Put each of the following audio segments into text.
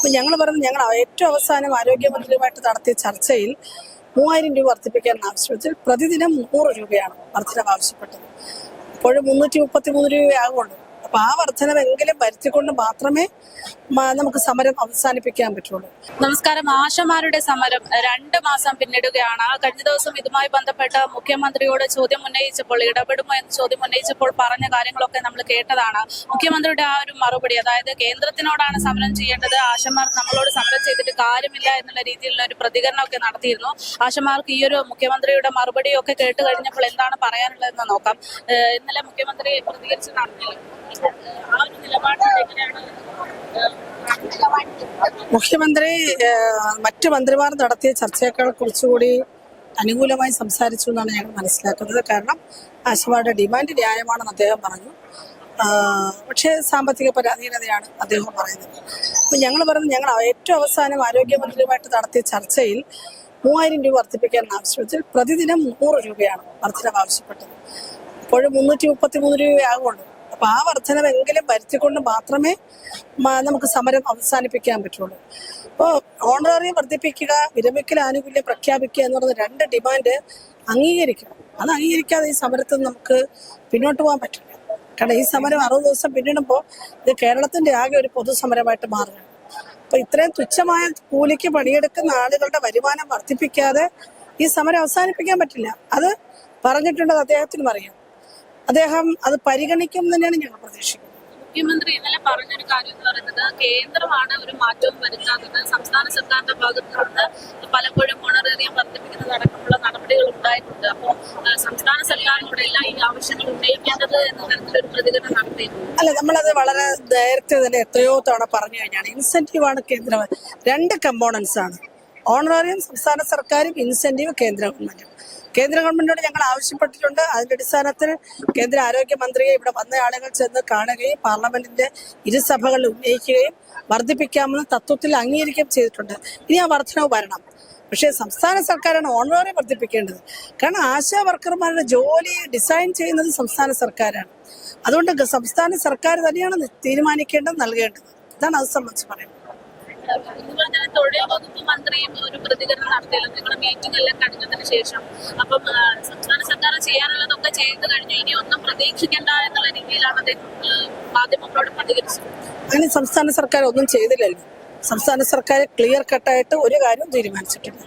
അപ്പം ഞങ്ങൾ പറഞ്ഞു ഞങ്ങൾ ഏറ്റവും അവസാനം ആരോഗ്യമന്ത്രിയുമായിട്ട് നടത്തിയ ചർച്ചയിൽ മൂവായിരം രൂപ വർദ്ധിപ്പിക്കാൻ ആവശ്യപ്പെട്ടു പ്രതിദിനം നൂറ് രൂപയാണ് വർദ്ധനം ആവശ്യപ്പെട്ടത്. ഇപ്പോഴും മുന്നൂറ്റി മുപ്പത്തി മൂന്ന് രൂപയാകുള്ളൂ അപ്പൊ ആ വർധനവെങ്കിലും വരുത്തിക്കൊണ്ട് മാത്രമേ നമുക്ക് സമരം അവസാനിപ്പിക്കാൻ പറ്റുള്ളൂ. നമസ്കാരം. ആശമാരുടെ സമരം രണ്ട് മാസം പിന്നിടുകയാണ്. കഴിഞ്ഞ ദിവസം ഇതുമായി ബന്ധപ്പെട്ട് മുഖ്യമന്ത്രിയോട് ചോദ്യം ഉന്നയിച്ചപ്പോൾ ഇടപെടുമോ എന്ന് ചോദ്യം ഉന്നയിച്ചപ്പോൾ പറഞ്ഞ കാര്യങ്ങളൊക്കെ നമ്മൾ കേട്ടതാണ്. മുഖ്യമന്ത്രിയുടെ ആ ഒരു മറുപടി അതായത് കേന്ദ്രത്തിനോടാണ് സമരം ചെയ്യേണ്ടത് ആശമാർ നമ്മളോട് സമരം ചെയ്തിട്ട് കാര്യമില്ല എന്നുള്ള രീതിയിലുള്ള ഒരു പ്രതികരണമൊക്കെ നടത്തിയിരുന്നു. ആശമാർക്ക് ഈ ഒരു മുഖ്യമന്ത്രിയുടെ മറുപടിയൊക്കെ കേട്ട് കഴിഞ്ഞപ്പോൾ എന്താണ് പറയാനുള്ളതെന്ന് നോക്കാം. ഇന്നലെ മുഖ്യമന്ത്രി പ്രതികരിച്ച് നടത്തില്ല മുഖ്യമന്ത്രി മറ്റ് മന്ത്രിമാർ നടത്തിയ ചർച്ചയേക്കാൾ കുറച്ചുകൂടി അനുകൂലമായി സംസാരിച്ചു എന്നാണ് ഞങ്ങൾ മനസ്സിലാക്കുന്നത്. കാരണം ആശമാരുടെ ഡിമാൻഡ് ന്യായമാണെന്ന് അദ്ദേഹം പറഞ്ഞു. പക്ഷേ സാമ്പത്തിക പരാധീനതയാണ് അദ്ദേഹം പറയുന്നത്. അപ്പം ഞങ്ങൾ പറഞ്ഞു ഞങ്ങൾ ഏറ്റവും അവസാനം ആരോഗ്യമന്ത്രിയുമായിട്ട് നടത്തിയ ചർച്ചയിൽ മൂവായിരം രൂപ വർദ്ധിപ്പിക്കാൻ ആവശ്യപ്പെട്ടാൽ പ്രതിദിനം നൂറ് രൂപയാണ് വർധനവ് ആവശ്യപ്പെട്ടത്. അപ്പോഴും മുന്നൂറ്റി മുപ്പത്തി മൂന്ന് രൂപയാകുള്ളൂ അപ്പൊ ആ വർധനവെങ്കിലും വരുത്തിക്കൊണ്ട് മാത്രമേ നമുക്ക് സമരം അവസാനിപ്പിക്കാൻ പറ്റുള്ളൂ. അപ്പോൾ ഓണറേറിയം വർദ്ധിപ്പിക്കുക വിരമിക്കൽ ആനുകൂല്യം പ്രഖ്യാപിക്കുക എന്ന് പറയുന്ന രണ്ട് ഡിമാൻഡ് അംഗീകരിക്കണം. അത് അംഗീകരിക്കാതെ ഈ സമരത്തിൽ നമുക്ക് പിന്നോട്ട് പോകാൻ പറ്റില്ല. കാരണം ഈ സമരം അറുപത് ദിവസം പിന്നിടുമ്പോൾ ഇത് കേരളത്തിന്റെ ആകെ ഒരു പൊതുസമരമായിട്ട് മാറുകയാണ്. അപ്പൊ ഇത്രയും തുച്ഛമായ കൂലിക്ക് പണിയെടുക്കുന്ന ആളുകളുടെ വരുമാനം വർദ്ധിപ്പിക്കാതെ ഈ സമരം അവസാനിപ്പിക്കാൻ പറ്റില്ല. അത് പറഞ്ഞിട്ടുണ്ടത് അദ്ദേഹത്തിനും അറിയാം. അദ്ദേഹം അത് പരിഗണിക്കും തന്നെയാണ് ഞങ്ങൾ പ്രതീക്ഷിക്കുന്നത്. മുഖ്യമന്ത്രി ഇന്നലെ പറഞ്ഞൊരു കാര്യം എന്ന് പറയുന്നത് കേന്ദ്രമാണ് ഒരു മാറ്റവും വരുത്താത്തത്. സംസ്ഥാന സർക്കാരിന്റെ ഭാഗത്ത് നിന്ന് പലപ്പോഴും ഓണറേറിയം വർദ്ധിപ്പിക്കുന്നതടക്കമുള്ള നടപടികൾ ഉണ്ടായിട്ടുണ്ട്. അപ്പോൾ സംസ്ഥാന സർക്കാരിനോട് എല്ലാം ഈ ആവശ്യങ്ങൾ ഉന്നയിക്കേണ്ടത് എന്ന തരത്തിലൊരു പ്രതികരണം നടത്തിയിട്ടുണ്ട് അല്ല നമ്മളത് വളരെ നേരത്തെ തന്നെ എത്രയോ തവണ പറഞ്ഞു കഴിഞ്ഞാണ്. ഇൻസെന്റീവ് ആണ് കേന്ദ്ര. രണ്ട് കമ്പോണൻസ് ആണ് ഓണറേറിയം സംസ്ഥാന സർക്കാരും ഇൻസെന്റീവ് കേന്ദ്ര ഗവൺമെന്റും കേന്ദ്ര ഗവൺമെന്റിനോട് ഞങ്ങൾ ആവശ്യപ്പെട്ടിട്ടുണ്ട്. അതിന്റെ അടിസ്ഥാനത്തിൽ കേന്ദ്ര ആരോഗ്യമന്ത്രിയെ ഇവിടെ വന്ന ആളുകൾ ചെന്ന് കാണുകയും പാർലമെന്റിന്റെ ഇരുസഭകളിൽ ഉന്നയിക്കുകയും വർദ്ധിപ്പിക്കാമെന്ന് തത്വത്തിൽ അംഗീകരിക്കുകയും ചെയ്തിട്ടുണ്ട്. ഇനി ആ വർധനവ് വരണം. പക്ഷേ സംസ്ഥാന സർക്കാരാണ് ഓണറേറിയം വർദ്ധിപ്പിക്കേണ്ടത്. കാരണം ആശാ വർക്കർമാരുടെ ജോലി ഡിസൈൻ ചെയ്യുന്നത് സംസ്ഥാന സർക്കാരാണ്. അതുകൊണ്ട് സംസ്ഥാന സർക്കാർ തന്നെയാണ് തീരുമാനിക്കേണ്ടത് നൽകേണ്ടത്. ഇതാണ് അത് സംബന്ധിച്ച് പറയുന്നത്. ഇതുപോലെ തന്നെ തൊഴിൽ വകുപ്പ് മന്ത്രിയും ഒരു പ്രതികരണം നടത്തിയല്ലോ. നിങ്ങളുടെ മീറ്റിംഗ് എല്ലാം കഴിഞ്ഞതിന് ശേഷം. അപ്പം സംസ്ഥാന സർക്കാർ ചെയ്യാനുള്ളതൊക്കെ ചെയ്തു കഴിഞ്ഞു ഇനി ഒന്നും പ്രതീക്ഷിക്കേണ്ട എന്നുള്ള രീതിയിലാണ് അദ്ദേഹം മാധ്യമങ്ങളോട് പ്രതികരിച്ചത്. അങ്ങനെ സംസ്ഥാന സർക്കാർ ഒന്നും ചെയ്തില്ലല്ലോ സംസ്ഥാന സർക്കാർ ക്ലിയർ കട്ടായിട്ട് ഒരു കാര്യവും തീരുമാനിച്ചിട്ടില്ല.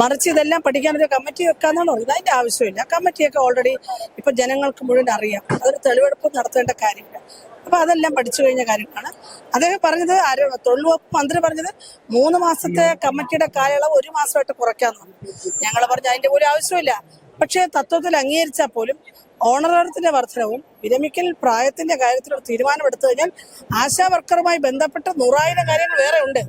മറിച്ച് ഇതെല്ലാം പഠിക്കാൻ ഒരു കമ്മിറ്റി വെക്കാന്നാണ് പറഞ്ഞത്. അതിന്റെ ആവശ്യമില്ല. കമ്മിറ്റിയൊക്കെ ഓൾറെഡി ഇപ്പൊ ജനങ്ങൾക്ക് മുഴുവൻ അറിയാം. അതൊരു തെളിവെടുപ്പ് നടത്തേണ്ട കാര്യമില്ല. അപ്പൊ അതെല്ലാം പഠിച്ചു കഴിഞ്ഞ കാര്യങ്ങളാണ്. അദ്ദേഹം പറഞ്ഞത് തൊഴിൽ വകുപ്പ് മന്ത്രി പറഞ്ഞത് മൂന്ന് മാസത്തെ കമ്മിറ്റിയുടെ കാലയളവ് ഒരു മാസമായിട്ട് കുറയ്ക്കാന്ന് ഞങ്ങൾ പറഞ്ഞു അതിന്റെ ഒരു ആവശ്യമില്ല. പക്ഷേ തത്വത്തിൽ അംഗീകരിച്ചാൽ പോലും ഓണറേറിയത്തിന്റെ വർധനവും വിരമിക്കൽ പ്രായത്തിന്റെ കാര്യത്തിൽ തീരുമാനം തീരുമാനമെടുത്തു കഴിഞ്ഞാൽ ആശാ വർക്കറുമായി ബന്ധപ്പെട്ട് നൂറായിരം കാര്യങ്ങൾ വേറെ ഉണ്ട്.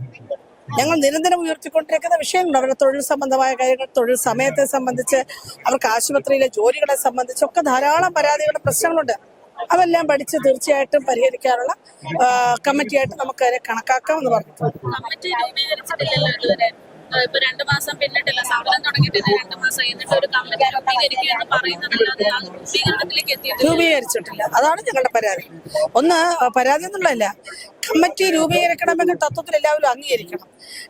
ഞങ്ങൾ നിരന്തരം ഉയർത്തിക്കൊണ്ടിരിക്കുന്ന വിഷയങ്ങളുണ്ട്. അവരുടെ തൊഴിൽ സംബന്ധമായ കാര്യങ്ങൾ തൊഴിൽ സമയത്തെ സംബന്ധിച്ച് അവർക്ക് ആശുപത്രിയിലെ ജോലികളെ സംബന്ധിച്ചൊക്കെ ധാരാളം പരാതികളുടെ പ്രശ്നങ്ങളുണ്ട്. അതെല്ലാം പഠിച്ച് തീർച്ചയായിട്ടും പരിഹരിക്കാനുള്ള കമ്മിറ്റിയായിട്ട് നമുക്ക് അതിനെ കണക്കാക്കാം എന്ന് പറഞ്ഞു ഇപ്പൊ രണ്ടു മാസം പിന്നിട്ടില്ല. സമരം തുടങ്ങിയിട്ട് രണ്ടു മാസം എന്നിട്ട് ഒരു കമ്മിറ്റി രൂപീകരിക്കുക എന്ന് പറയുന്നതല്ലാതെ ആ രൂപീകരണത്തിലേക്ക് എത്തിയിട്ടില്ല. രൂപീകരിച്ചിട്ടില്ല. അതാണ് ഞങ്ങളുടെ പരാതി. ഒന്ന് പരാതി എന്നുള്ളതല്ല കമ്മിറ്റി രൂപീകരിക്കണമെങ്കിൽ തത്വത്തിൽ എല്ലാവരും അംഗീകരിക്കണം.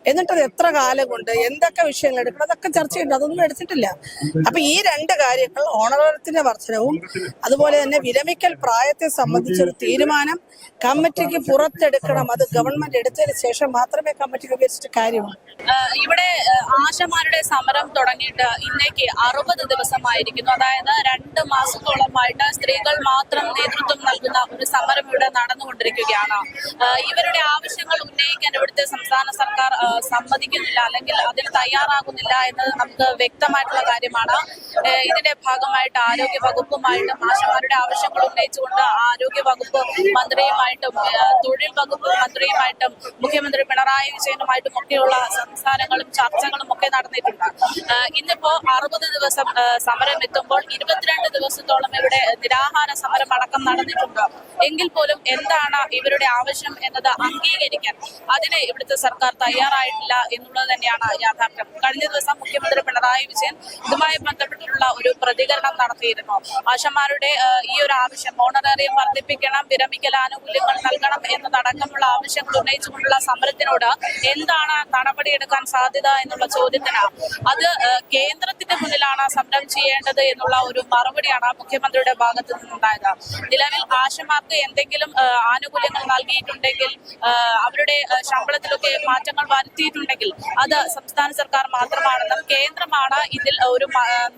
എന്നിട്ട് അത് എത്ര കാലം കൊണ്ട് എന്തൊക്കെ വിഷയങ്ങൾ എടുക്കണം അതൊക്കെ ചർച്ച ചെയ്യണം അതൊന്നും എടുത്തിട്ടില്ല. അപ്പൊ ഈ രണ്ട് കാര്യങ്ങൾ ഓണറത്തിന്റെ വർധനവും അതുപോലെ തന്നെ വിരമിക്കൽ പ്രായത്തെ സംബന്ധിച്ചൊരു തീരുമാനം കമ്മിറ്റിക്ക് പുറത്തെടുക്കണം അത് ഗവൺമെന്റ് എടുത്തതിന് ശേഷം മാത്രമേ കമ്മിറ്റി രൂപീകരിച്ചിട്ട് കാര്യമുള്ളൂ. ഇവിടെ ആശമാരുടെ സമരം തുടങ്ങിയിട്ട് ഇന്നേക്ക് അറുപത് ദിവസമായിരിക്കുന്നു. അതായത് രണ്ട് മാസത്തോളമായിട്ട് സ്ത്രീകൾ മാത്രം നേതൃത്വം നൽകുന്ന ഒരു സമരം ഇവിടെ നടന്നുകൊണ്ടിരിക്കുകയാണ്. ഇവരുടെ ആവശ്യങ്ങൾ ഉന്നയിക്കാൻ ഇവിടുത്തെ സംസ്ഥാന സർക്കാർ സമ്മതിക്കുന്നില്ല അല്ലെങ്കിൽ അതിന് തയ്യാറാകുന്നില്ല എന്നത് നമുക്ക് വ്യക്തമായിട്ടുള്ള കാര്യമാണ്. ഇതിന്റെ ഭാഗമായിട്ട് ആരോഗ്യ വകുപ്പുമായിട്ട് മാഷന്മാരുടെ ആവശ്യങ്ങൾ ഉന്നയിച്ചുകൊണ്ട് ആരോഗ്യ വകുപ്പ് മന്ത്രിയുമായിട്ടും തൊഴിൽ വകുപ്പ് മന്ത്രിയുമായിട്ടും മുഖ്യമന്ത്രി പിണറായി വിജയനുമായിട്ടും ഒക്കെയുള്ള സംസാരങ്ങളും ചർച്ചകളും ഒക്കെ നടന്നിട്ടുണ്ട്. ഇന്നിപ്പോ അറുപത് ദിവസം സമരം എത്തുമ്പോൾ ഇരുപത്തിരണ്ട് ദിവസത്തോളം ഇവിടെ നിരാഹാര സമരം അടക്കം നടന്നിട്ടുണ്ട്. എങ്കിൽ പോലും എന്താണ് ഇവരുടെ ആവശ്യം എന്നത് അംഗീകരിക്കാൻ അതിന് ഇവിടുത്തെ സർക്കാർ തയ്യാറായിട്ടില്ല എന്നുള്ളത് തന്നെയാണ് യാഥാർത്ഥ്യം. കഴിഞ്ഞ ദിവസം മുഖ്യമന്ത്രി പിണറായി വിജയൻ ഇതുമായി ബന്ധപ്പെട്ടിട്ടുള്ള ഒരു പ്രതികരണം നടത്തിയിരുന്നു. ആശമാരുടെ ഈ ഒരു ആവശ്യം ഓണറേറിയം വർദ്ധിപ്പിക്കണം വിരമിക്കൽ ആനുകൂല്യങ്ങൾ നൽകണം എന്നതടക്കമുള്ള ആവശ്യങ്ങൾ ഉന്നയിച്ചുകൊണ്ടുള്ള സമരത്തിനോട് എന്താണ് നടപടിയെടുക്കാൻ സാധ്യത എന്നുള്ള ചോദ്യത്തിന് അത് കേന്ദ്രത്തിന്റെ മുന്നിലാണ് സമരം ചെയ്യേണ്ടത് എന്നുള്ള ഒരു മറുപടിയാണ് മുഖ്യമന്ത്രിയുടെ ഭാഗത്തു നിന്നുണ്ടായത്. നിലവിൽ ആശമാർക്ക് എന്തെങ്കിലും ആനുകൂല്യങ്ങൾ നൽകിയിട്ടുണ്ടെങ്കിൽ ഏഹ്, അവരുടെ ശമ്പളത്തിലൊക്കെ മാറ്റങ്ങൾ വരുത്തിയിട്ടുണ്ടെങ്കിൽ അത് സംസ്ഥാന സർക്കാർ മാത്രമാണെന്നും കേന്ദ്രമാണ് ഇതിൽ ഒരു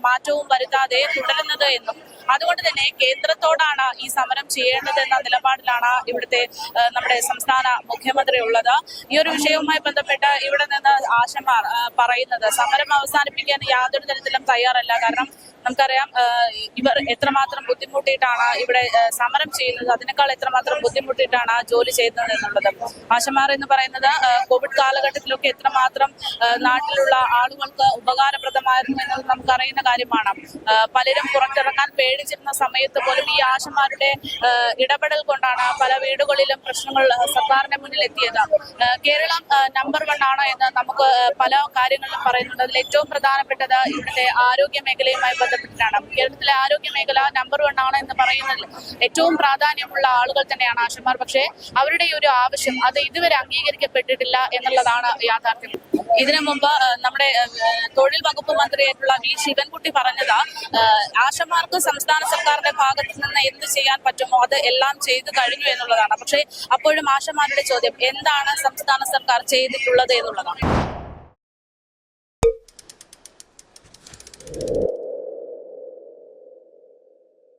മാറ്റവും വരുത്താതെ തുടരുന്നത് എന്നും അതുകൊണ്ട് തന്നെ കേന്ദ്രത്തോടാണ് ഈ സമരം ചെയ്യേണ്ടത് എന്ന നിലപാടിലാണ് ഇവിടുത്തെ നമ്മുടെ സംസ്ഥാന മുഖ്യമന്ത്രി ഉള്ളത്. ഈ ഒരു വിഷയവുമായി ബന്ധപ്പെട്ട് ഇവിടെ നിന്ന് ഏഹ്, പറയുന്നത് സമരം അവസാനിപ്പിക്കാൻ യാതൊരു തരത്തിലും തയ്യാറല്ല. കാരണം നമുക്കറിയാം ഇവർ എത്രമാത്രം ബുദ്ധിമുട്ടിയിട്ടാണ് ഇവിടെ സമരം ചെയ്യുന്നത്. അതിനേക്കാൾ എത്രമാത്രം ബുദ്ധിമുട്ടിയിട്ടാണ് ജോലി ചെയ്യുന്നത് എന്നുള്ളത്. ആശമാർ എന്ന് പറയുന്നത് കോവിഡ് കാലഘട്ടത്തിലൊക്കെ എത്രമാത്രം നാട്ടിലുള്ള ആളുകൾക്ക് ഉപകാരപ്രദമായിരുന്നു നമുക്ക് നമുക്കറിയുന്ന കാര്യമാണ്. പലരും പുറത്തിറങ്ങാൻ പേടിച്ചിരുന്ന സമയത്ത് പോലും ഈ ആശമാരുടെ ഇടപെടൽ കൊണ്ടാണ് പല വീടുകളിലും പ്രശ്നങ്ങൾ സർക്കാരിന്റെ മുന്നിൽ എത്തിയത്. കേരളം നമ്പർ വൺ ആണ് എന്ന് നമുക്ക് പല കാര്യങ്ങളിലും പറയുന്നുണ്ട്. അതിൽ ഏറ്റവും പ്രധാനപ്പെട്ടത് ഇവിടുത്തെ ആരോഗ്യ മേഖലയുമായി ബന്ധപ്പെട്ടിട്ടാണ്. കേരളത്തിലെ ആരോഗ്യ മേഖല നമ്പർ വൺ ആണ് എന്ന് പറയുന്നതിൽ ഏറ്റവും പ്രാധാന്യമുള്ള ആളുകൾ തന്നെയാണ് ആശമാർ. പക്ഷേ അവരുടെ ഒരു ആവശ്യം അത് ഇതുവരെ അംഗീകരിക്കപ്പെട്ടിട്ടില്ല എന്നുള്ളതാണ് യാഥാർത്ഥ്യം. ഇതിനു മുമ്പ് നമ്മുടെ തൊഴിൽ വകുപ്പ് മന്ത്രിയായിട്ടുള്ള വി ശിവൻകുട്ടി പറഞ്ഞത് ആശമാർക്ക് സംസ്ഥാന സർക്കാരിന്റെ ഭാഗത്ത് നിന്ന് എന്ത് ചെയ്യാൻ പറ്റുമോ അത് എല്ലാം ചെയ്തു കഴിഞ്ഞു എന്നുള്ളതാണ്. പക്ഷേ അപ്പോഴും ആശമാരുടെ ചോദ്യം എന്താണ് സംസ്ഥാന സർക്കാർ ചെയ്തിട്ടുള്ളത് എന്നുള്ളതാണ്.